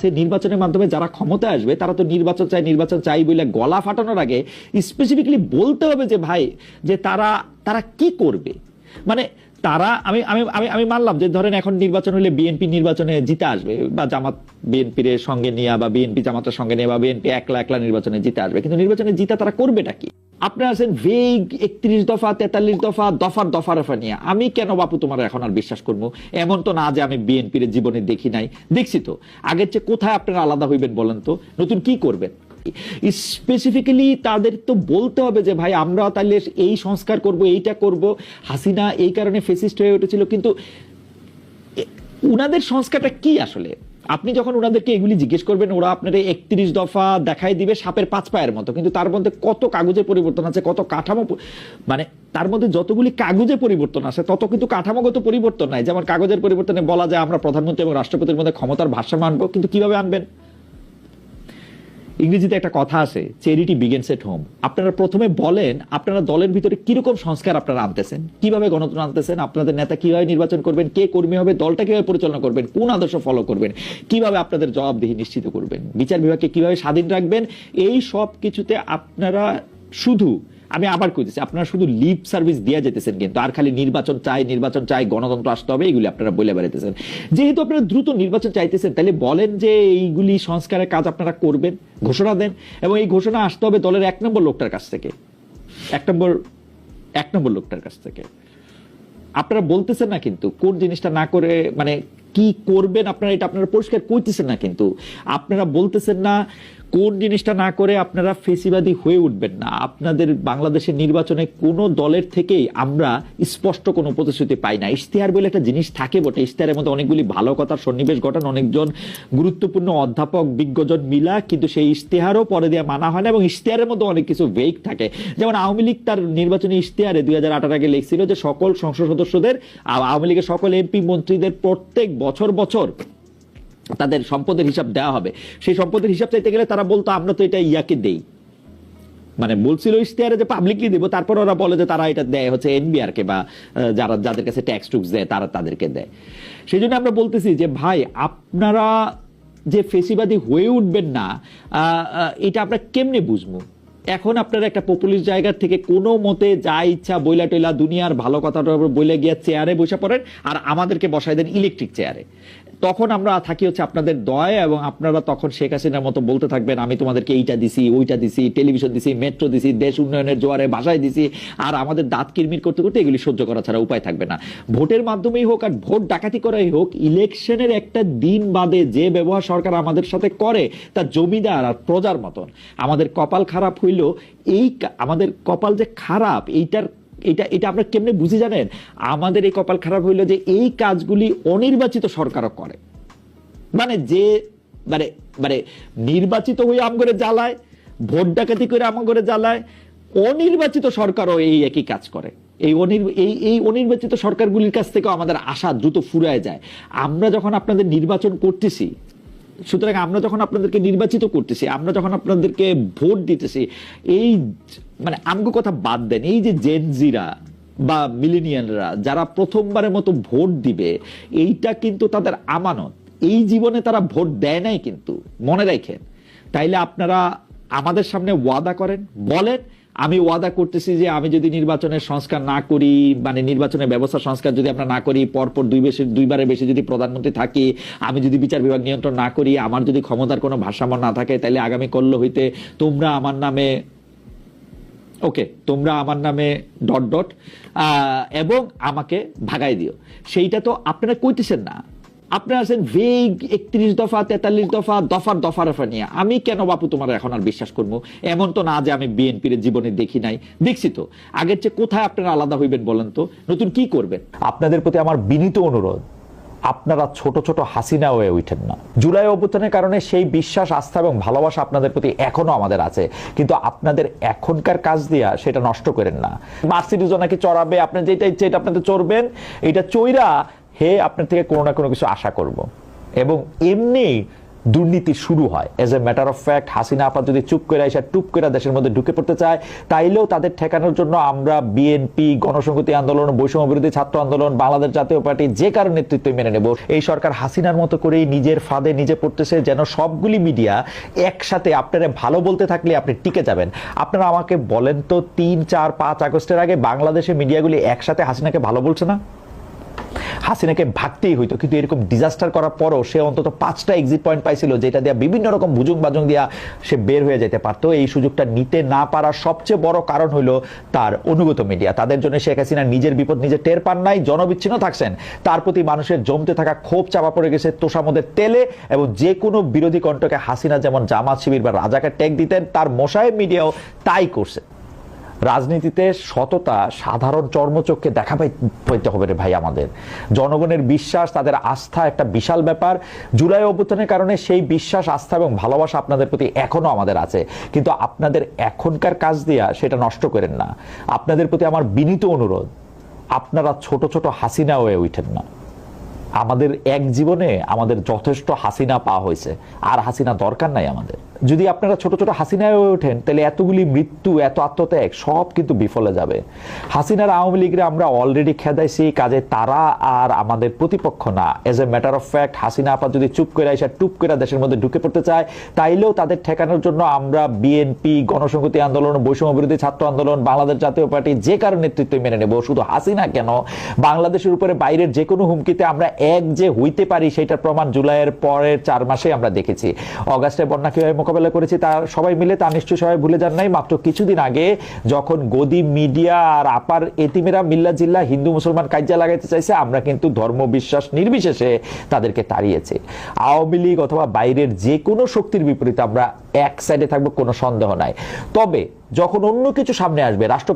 সে নির্বাচনের মাধ্যমে যারা ক্ষমতা আসবে, তারা তো নির্বাচন চাই নির্বাচন চাই বলে গলা ফাটানোর আগে স্পেসিফিকলি বলতে হবে যে, ভাই, যে তারা তারা কি করবে? মানে তারা, আমি আমি আমি আমি মানলাম যে ধরেন এখন নির্বাচন হলে বিএনপি নির্বাচনে জিতে আসবে বা জামাত বিএনপির সঙ্গে নিয়ে বা বিএনপি জামাতের সঙ্গে নিয়ে বা বিএনপি একলা একলা নির্বাচনে জিতে আসবে। কিন্তু নির্বাচনে জিতা তারা করবেটা কি? আপনারা আছেন ভেগ একত্রিশ দফা, তেতাল্লিশ দফা, দফার দফা রফা নিয়ে। আমি কেন বাপু তোমার এখন আর বিশ্বাস করব? এমন তো না যে আমি বিএনপির জীবনে দেখি নাই। দেখছি তো। আগের চেয়ে কোথায় আপনারা আলাদা হইবেন বলেন তো? নতুন কি করবেন? স্পেসিফিক্যালি তাদের তো বলতে হবে যে, ভাই, আমরা তাহলে এই সংস্কার করব, এইটা করব। হাসিনা এই কারণে ফেসিস্ট হয়ে উঠেছিল। কিন্তু উনাদের সংস্কারটা কি আসলে? আপনি যখন ওনাদেরকে এগুলি জিজ্ঞেস করবেন, ওরা আপনার একত্রিশ দফা দেখাই দিবে সাপের পাঁচ পায়ের মতো। কিন্তু তার মধ্যে কত কাগজের পরিবর্তন আছে, কত কাঠামো মানে তার মধ্যে যতগুলি কাগজে পরিবর্তন আছে, তত কিন্তু কাঠামোগত পরিবর্তন নাই। যেমন কাগজের পরিবর্তনে বলা যায়, আমরা প্রধানমন্ত্রী এবং রাষ্ট্রপতির মধ্যে ক্ষমতার ভারসাম্য আনব, কিন্তু কীভাবে আনবেন? ইংরেজিতে একটা কথা আছে চেরিটি বিগেন্স এট হোম আপনারা প্রথমে বলেন, আপনারা দলের ভিতরে কীরকম সংস্কার আপনারা আনতেছেন? কীভাবে গণতন্ত্র আনতেছেন? আপনাদের নেতা কীভাবে নির্বাচন করবেন? কে কর্মী হবে? দলটা কীভাবে পরিচালনা করবেন? কোন আদর্শ ফলো করবেন? কীভাবে আপনাদের জবাবদিহি নিশ্চিত করবেন? বিচার বিভাগকে কীভাবে স্বাধীন রাখবেন? এই সব কিছুতে আপনারা শুধু আমি আবার কইতেছি, আপনারা শুধু লিপ সার্ভিস দিয়ে যেতেছেন কিন্তু, আর খালি নির্বাচন চাই নির্বাচন চাই, গণতন্ত্র আসতে হবে, এগুলি আপনারা বলে বেড়াইতেছেন। যেহেতু আপনারা দ্রুত নির্বাচন চাইতেছেন, তাহলে বলেন যে এইগুলি সংস্কারের কাজ আপনারা করবেন, ঘোষণা দেন, এবং এই ঘোষণা আসতে হবে দলের এক নম্বর লোকটার কাছ থেকে। এক নম্বর এক নম্বর লোকটার কাছ থেকে। আপনারা বলতেছেন না কিন্তু, কোন জিনিসটা না করে মানে কি করবেন আপনারা, এটা আপনারা পরিষ্কার করতেছেন না কিন্তু, আপনারা বলতেছেন না কোন জিনিসটা না করে আপনারা ফেসিবাদী হয়ে উঠবেন না? আপনাদের বাংলাদেশের নির্বাচনে কোনো দলের থেকেই আমরা স্পষ্ট কোনো প্রতিশ্রুতি পাই না। ইশতেহার বলে একটা জিনিস থাকে বটে। ইশতেহারের মধ্যে অনেকগুলি ভালো কথার সন্নিবেশ ঘটান, অনেকজন গুরুত্বপূর্ণ অধ্যাপক, বিজ্ঞজন মিলা, কিন্তু সেই ইশতেহারও পরে দিয়ে মানা হয় না এবং ইশতেহারের মধ্যে অনেক কিছু ভেগ থাকে। যেমন আওয়ামী লীগ তার নির্বাচনী ইশতেহারে দুই হাজার আঠারো আগে লিখছিল যে সকল সংসদ সদস্যদের আওয়ামী লীগের সকল এমপি মন্ত্রীদের প্রত্যেক বছর বছর তাদের সম্পদের হিসাব দেওয়া হবে। সেই সম্পদের হিসাব চাইতে গেলে তারা বলতো, আমরা তো এটা ইয়াকে দেই। মানে বলছিল ইশতেহারে যে পাবলিকলি দেবো, তারপর ওরা বলে যে তারা এটা দেয় হচ্ছে এনবিআর কে বা যারা, যাদের কাছে ট্যাক্স টুক্স দেয়, তারা তাদেরকে দেয়। সেই জন্য আমরা বলতেছি যে, ভাই, আপনারা যে ফেসিবাদী হয়ে উঠবেন না এটা আমরা কেমনে বুঝব? এখন আপনারা একটা পপুলিস্ট জায়গা থেকে কোনো মতে যা ইচ্ছা বইলা টইলা দুনিয়ার ভালো কথাটা বইলে গিয়ে চেয়ারে বসে পড়েন, আর আমাদেরকে বসাই দেন ইলেকট্রিক চেয়ারে তখন আমরা থাকি হচ্ছে আপনাদের দয় এবং আপনারা তখন শেখ হাসিনার মতো বলতে থাকবেন, আমি তোমাদেরকে এইটা দিছি, ওইটা দিছি, টেলিভিশন দিছি, মেট্রো দিছি, দেশ উন্নয়নের জোয়ারে বাসায় দিছি, আর আমাদের দাঁত কিরমির করতে করতে এগুলি সহ্য করা ছাড়া উপায় থাকবে না। ভোটের মাধ্যমেই হোক আর ভোট ডাকাতি করাই হোক, ইলেকশনের একটা দিন বাদে যে ব্যবহার সরকার আমাদের সাথে করে তা জমিদার আর প্রজার মতন। আমাদের কপাল খারাপ হইল এই আমাদের কপাল যে খারাপ, এইটার এটা এটা আমরা কেমনে বুঝি জানেন? আমাদের এই কপাল খারাপ হইল যে এই কাজগুলি অনির্বাচিত সরকারও করে। মানে যে মানে মানে নির্বাচিত হয়ে আম করে জ্বালায়, ভোট ডাকাতি করে আম করে জ্বালায়, অনির্বাচিত সরকারও এই একই কাজ করে। এই এই এই অনির্বাচিত সরকারগুলির কাছ থেকেও আমাদের আশা দ্রুত ফুরায় যায়। আমরা যখন আপনাদের নির্বাচন করতেছি সুতরাং আমরা যখন আপনাদেরকে নির্বাচিত করতেছি, আমরা যখন আপনাদেরকে ভোট দিতেছি, এই মানে আমগো কথা বাদ দেন, এই যে জেনজিরা বা মিলিনিয়ানরা যারা প্রথমবারের মতো ভোট দিবে, এইটা কিন্তু তাদের আমানত। এই জীবনে তারা ভোট দেয় নাই কিন্তু, মনে রাখেন। তাইলে আপনারা আমাদের সামনে ওয়াদা করেন, বলেন আমি ওয়াদা করতেছি যে আমি যদি নির্বাচনের সংস্কার না করি মানে নির্বাচনের ব্যবস্থা সংস্কার যদি আমরা না করি, পরপর দুই বেশি, দুইবারের বেশি যদি প্রধানমন্ত্রী থাকি, আমি যদি বিচার বিভাগ নিয়ন্ত্রণ না করি, আমার যদি ক্ষমতার কোনো ভারসাম্য না থাকে, তাহলে আগামী করল হইতে তোমরা আমার নামে, ওকে, তোমরা আমার নামে ডট ডট এবং আমাকে ভাগাই দিও। সেইটা তো আপনারা কইতেছেন না। আপনারা আছেন ভেগ একত্রিশ দফা, তেতাল্লিশ দফা, দফার দফা রফা নিয়ে। আমি কেন বাপু তোমার এখন আর বিশ্বাস করব? এমন তো না যে আমি বিএনপির জীবনে দেখি নাই। দেখছি তো। আগের চেয়ে কোথায় আপনারা আলাদা হইবেন বলেন তো? নতুন কি করবেন? আপনাদের প্রতি আমার বিনীত অনুরোধ, আপনারা ছোট ছোট হাসিনা হয়ে উঠেন না। জুলাই অভ্যুত্থানের কারণে সেই বিশ্বাস, আস্থা এবং ভালোবাসা আপনাদের প্রতি এখনও আমাদের আছে। কিন্তু আপনাদের এখনকার কাজ দিয়া সেটা নষ্ট করেন না। মার্সিডিজ নাকি চড়াবে, আপনি যেটা ইচ্ছে এটা আপনাদের চড়বেন। এটা চইরা হে আপনার থেকে কোনো না কোনো কিছু আশা করব। এবং এমনি দুর্নীতি শুরু হয়। As a matter of fact Hasina আপা যদি চুপ করে এসে টুপ করে দেশের মধ্যে ঢুকে পড়তে চায়, তাইলেও তাদের ঠেকানোর জন্য আমরা বিএনপি গণসংহতি আন্দোলন, বৈষম্য বিরোধী ছাত্র আন্দোলন, বাংলাদেশ জাতীয় পার্টি যে কারও নেতৃত্ব মেনে নেব। এই সরকার হাসিনার মতো করেই নিজের ফাঁদে নিজে পড়তেছে যেন সবগুলি মিডিয়া একসাথে আপনারা ভালো বলতে থাকলে আপনি টিকে যাবেন। আপনারা আমাকে বলেন তো তিন, চার, পাঁচ আগস্টের আগে বাংলাদেশের মিডিয়াগুলি একসাথে হাসিনাকে ভালো বলছে না? হাসিনাকে ভাগতেই হইতো। কিন্তু এরকম ডিজাস্টার করার পরও সে অন্তত পাঁচটা এক্সিট পয়েন্ট পাইছিল, যেটা দিয়া বিভিন্ন রকম বুজুং বাজুং দিয়া সে বের হয়ে যেতে পারতো। এই সুযোগটা নিতে না পারার সবচেয়ে বড় কারণ হলো তার অনুগত মিডিয়া তাদের জন্য শেখ হাসিনা নিজের বিপদ নিজে টের পান নাই, জনবিচ্ছিন্ন থাকছেন। তার প্রতি মানুষের জমতে থাকা ক্ষোভ চাপা পড়ে গেছে তোষামদের তেলে এবং যে কোনো বিরোধী কণ্ঠকে হাসিনা যেমন জামাত শিবির বা রাজাকে ট্যাগ দিতেন, তার মশায় মিডিয়াও তাই করছে। রাজনীতিতে সততা সাধারণ চর্মচক্ষে দেখা পাইতে হবে রে ভাই আমাদের। জনগণের বিশ্বাস, তাদের আস্থা একটা বিশাল ব্যাপার। জুলাই অভ্যুত্থানের কারণে সেই বিশ্বাস, আস্থা এবং ভালোবাসা আপনাদের প্রতি এখনও আমাদের আছে। কিন্তু আপনাদের এখনকার কাজ দিয়া সেটা নষ্ট করেন না। আপনাদের প্রতি আমার বিনীত অনুরোধ, আপনারা ছোট ছোট হাসিনা হয়ে উঠেন না। আমাদের এক জীবনে আমাদের যথেষ্ট হাসিনা পাওয়া হয়েছে। আর হাসিনা দরকার নাই আমাদের। যদি আপনারা ছোট ছোট হাসিনায় হয়ে ওঠেন, তাহলে এতগুলি মৃত্যু, এত আত্মত্যাগ, সব কিন্তু বিফলে যাবে। হাসিনার আওয়ামী লীগরে আমরা অলরেডি খেদাইছি কাজে তারা আর আমাদের প্রতিপক্ষ না। As a matter of fact Hasina আপা যদি চুপ করে এসে টুপ করে দেশের মধ্যে ঢুকে পড়তে চায়, তাইলেও তাদের ঠেকানোর জন্য আমরা বিএনপি গণসংহতি আন্দোলন, বৈষম্য বিরোধী ছাত্র আন্দোলন, বাংলাদেশ জাতীয় পার্টি, যে কারও নেতৃত্ব মেনে নেব, শুধু হাসিনা কেন? বাংলাদেশের উপরে বাইরের যে কোনো হুমকিতে আমরা এক যে হইতে পারি, সেটার প্রমাণ জুলাইয়ের পরের চার মাসে আমরা দেখেছি। অগাস্টে বন্যা কীভাবে মোকাবেলা করেছি, তা সবাই মিলে, তা নিশ্চয়ই সবাই ভুলে যান নাই। মাত্র কিছুদিন আগে যখন গদি মিডিয়া আর আপার এতিমেরা মিল্লা জিল্লা হিন্দু মুসলমান কাজ্যা লাগাইতে চাইছে, আমরা কিন্তু ধর্ম বিশ্বাস নির্বিশেষে তাদেরকে তাড়িয়েছে। আওয়ামী লীগ অথবা বাইরের যে কোনো শক্তির বিপরীতে আমরা এক সাইডে থাকব, কোনো সন্দেহ নাই। তবে যখন অন্য কিছু সামনে আসবে, রাষ্ট্র